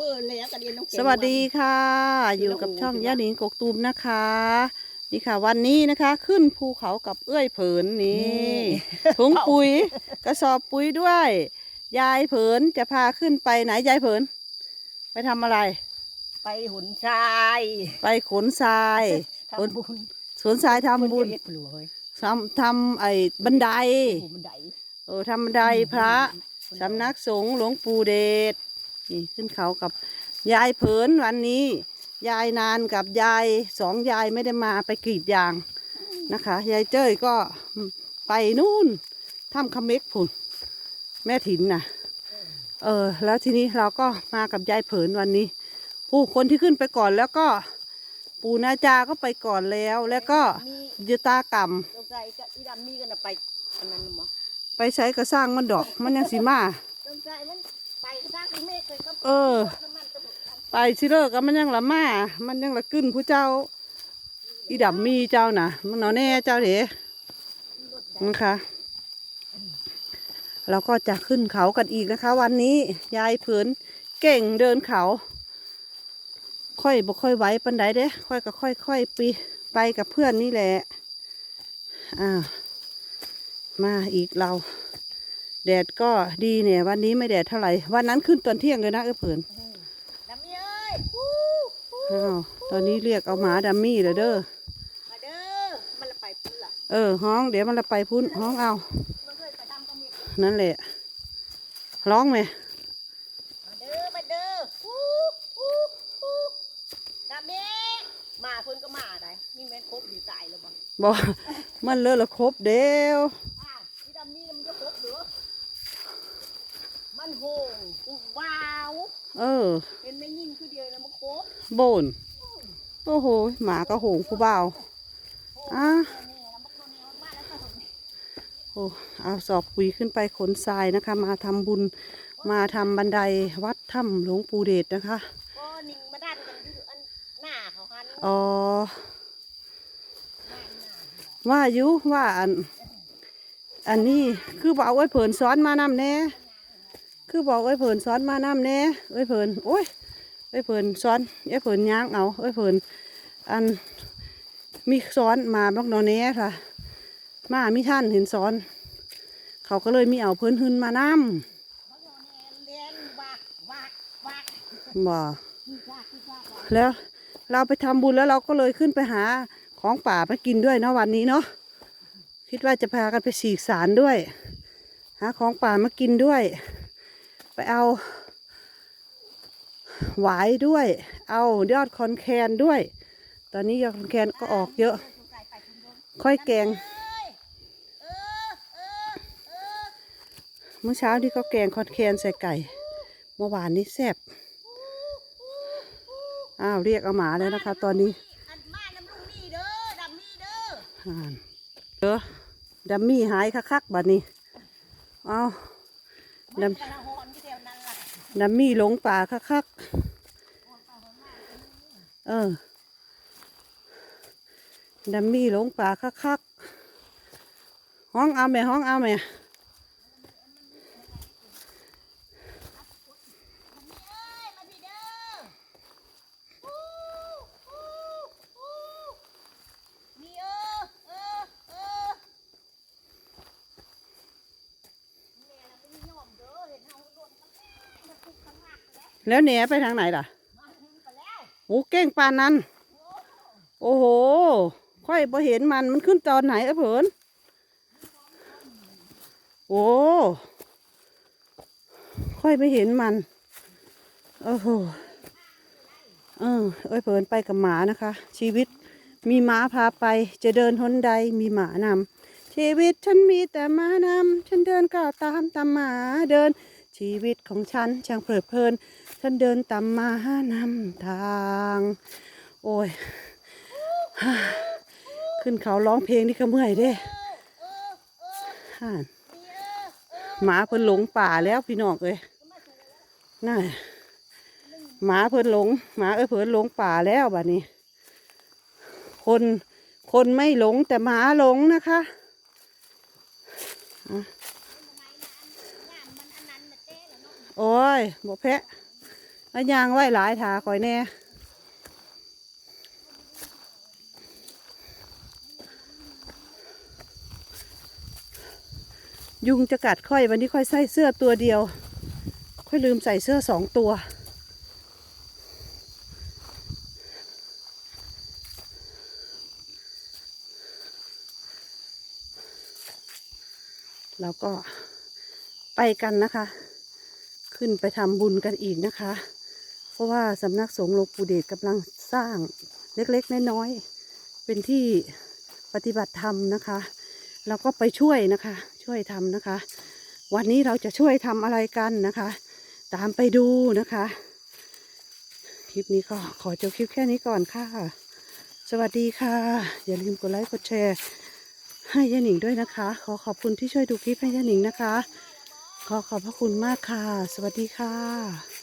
เปิดแล้วกระเด็นน้องเก๋สวัสดีค่ะ อยู่กับช่องย่าหนิงกกตูมนะคะ นี่ค่ะ วันนี้นะคะ ขึ้นภูเขากับเอื้อยเผินนี่ถุงปุ๋ยกระสอบปุ๋ยด้วย ยายเผินจะพาขึ้นไปไหนยายเผิน ไปทำอะไร ไปหุนทราย ไปขนทรายทำบุญสวนทรายทำบุญเฮ็ดปลวกเฮ้ยทำทำไอ้บันไดโอ้โหมันได เออทำบันไดพระสำนักสงฆ์หลวงปู่เดช นี่ขึ้นเขากับยายเผินวันนี้ ยายนานกับยายสองยายไม่ได้มาไปกรีดยางนะคะ ยายเจ้ยก็ไปนู่นถ้ำคำเม็กผุนแม่ถิ่นน่ะ เออ แล้วทีนี้เราก็มากับยายเผินวันนี้ผู้คนที่ขึ้นไปก่อนแล้วก็ปู่นาจาก็ไปก่อนแล้ว แล้วก็มียตากรรมตรงใจก็อีดำมีกันน่ะไปอันนั้นน่ะหมอไปใช้กระสร้างมันดอก มันยังสีมาตรงใจมัน ไปกระทากเมฆเลยก็เออน้ำมันกระบอกกันไปชิเลิกก็มันยังละมา มันยังละกึ้นผู้เจ้า อีดำมีเจ้าน่ะมันเอาแน่เจ้าเถนะคะเราก็จะขึ้นเขากันอีกนะคะ วันนี้ยายเผินเก่งเดินเขา ค่อยบ่ค่อยไหวปันไดเด้ ค่อยก็ค่อยค่อยๆปีไปกับเพื่อนนี่แหละ อ่า มาอีกเรา แดดก็ดีเนี่ย วันนี้ไม่แดดเท่าไหร่ วันนั้นขึ้นตอนเที่ยงเลยนะเออเผินดำมีเอ้ยฮู้ฮู้อ้าวตอนนี้เรียกเอาหมาดัมมี่เลยเด้อ มาเด้อ มันละไปพุ่นล่ะเออห้องเดี๋ยวมันละไปพุ่นห้องเอา มันเคยไปทำก็มีนั่นแหละ ร้องไหมมาเด้อ มาเด้อฮู้ฮู้ฮู้ดำมีมาเพิ่นก็มาได้มีแม่นครบดีตายแล้วบ่บอกมันเลอะละครบเดียว อ้าวอีดำมีมันจะครบเหรอมัน โหงอุว้าวเออ เป็นไม่ยินคือเดียวนะมันครบโบน โอ้โห หมากระโหงผู้บ่าวอะนี่แล้วมันโดนเนี่ยมันมาแล้วก็ถึงโอ้เอาสอบปุ๋ยขึ้นไปขนทรายนะคะ มาทำบุญ มาทำบันไดวัดถ้ำหลวงปู่เดชนะคะ ก็นิ่งมาดันกันอยู่อันหน้าเขาหันอ๋อหน้าหน้าว่าอยุว่าอัน อันนี้คือบอกไว้เผินซ้อนมานำแน่ คือบอกไว้ยเผินซ้อนมาน้ำแน่เอ้ยเผินโอ้ยเอ้ยเผินซ้อนเอ้ยเผินย่างเอาเอ้ยเผินอันมีซ้อนมาบักนอแน่ค่ะ มามีท่านเห็นซ้อน เขาก็เลยมีเอาเพิ่นหึนมานบักโนเนเลียนวักวักวักำบ่คือกแล้วเราไปทำบุญแล้วเราก็เลยขึ้นไปหาของป่ามากินด้วยเนาะวันนี้เนาะคิดว่าจะพากันไปสีกสารด้วย หาของป่ามากินด้วย ไปเอาหวายด้วย เอายอดคอนแคนด้วย ตอนนี้ยอดคอนแคนก็ออกเยอะ ค่อยแกง เมื่อเช้านี่ก็แกงคอนแคนใส่ไก่ เมื่อวานนี้แซ่บ อ้าวเรียกเอาหมาแล้วนะคะ ตอนนี้เด้อดัมมี่หายคักๆบัดนี้ เอามั น้ำมมี่หลงป่าคักๆ เออนัมมี่หลงป่าคักๆ ห้องเอาไหมห้องเอาไหม เอ้ยมาพี่เด้อฮู้ฮู้ฮู้มีเออเออเออแม่น่ะเป็นยอมเด้อเห็นเฮาโดนตั้งแต่มันทุกข์ทั้งหัก แล้วแล้วแหนไปทางไหนล่ะมาถึงไปแล้วโอ้เก้งปานนั้น โอ้โห ค่อยพอเห็นมันมันขึ้นตอนไหนเอเผินโอ้ค่อยไม่เห็นมัน โอ้โห เออเอ้ยเผินไปกับหมานะคะ ชีวิตมีหมาพาไป จะเดินหนใดมีหมานำชีวิตฉันมีแต่หมานำฉันเดินก้าวตามตามหมาเดินชีวิตของฉันช่างเพลิดเพลิน ฉันเดินตามหมานำทาง โอ้ย ขึ้นเขาร้องเพลงนี่ก็เมื่อยเด้ฮ่าหมาเพิ่นหลงป่าแล้วพี่น้องเอ้ยน่าหมาเพิ่นหลง หมาเอ้ยเพิ่นหลงป่าแล้วบัดนี้ คนคนไม่หลงแต่หมาหลงนะคะอะโอ้ยบอกแพะ แล้วยางไหวหลายถาคอยแน่ยุงจะกัดค่อยวันนี้ค่อยใส่เสื้อตัวเดียว ค่อยลืมใส่เสื้อสองตัว แล้วก็ไปกันนะคะ ขึ้นไปทำบุญกันอีกนะคะ เพราะว่าสำนักสงฆ์หลวงปู่เดชกำลังสร้างเล็กๆน้อยๆเป็นที่ปฏิบัติธรรมนะคะเราก็ไปช่วยนะคะ ช่วยทำนะคะ วันนี้เราจะช่วยทำอะไรกันนะคะ ตามไปดูนะคะ คลิปนี้ก็ขอจบคลิปแค่นี้ก่อนค่ะ สวัสดีค่ะ อย่าลืมกดไลค์กดแชร์ให้ยาหนิงด้วยนะคะ ขอขอบคุณที่ช่วยดูคลิปให้ยาหนิงนะคะ ขอขอบพระคุณมากค่ะ สวัสดีค่ะ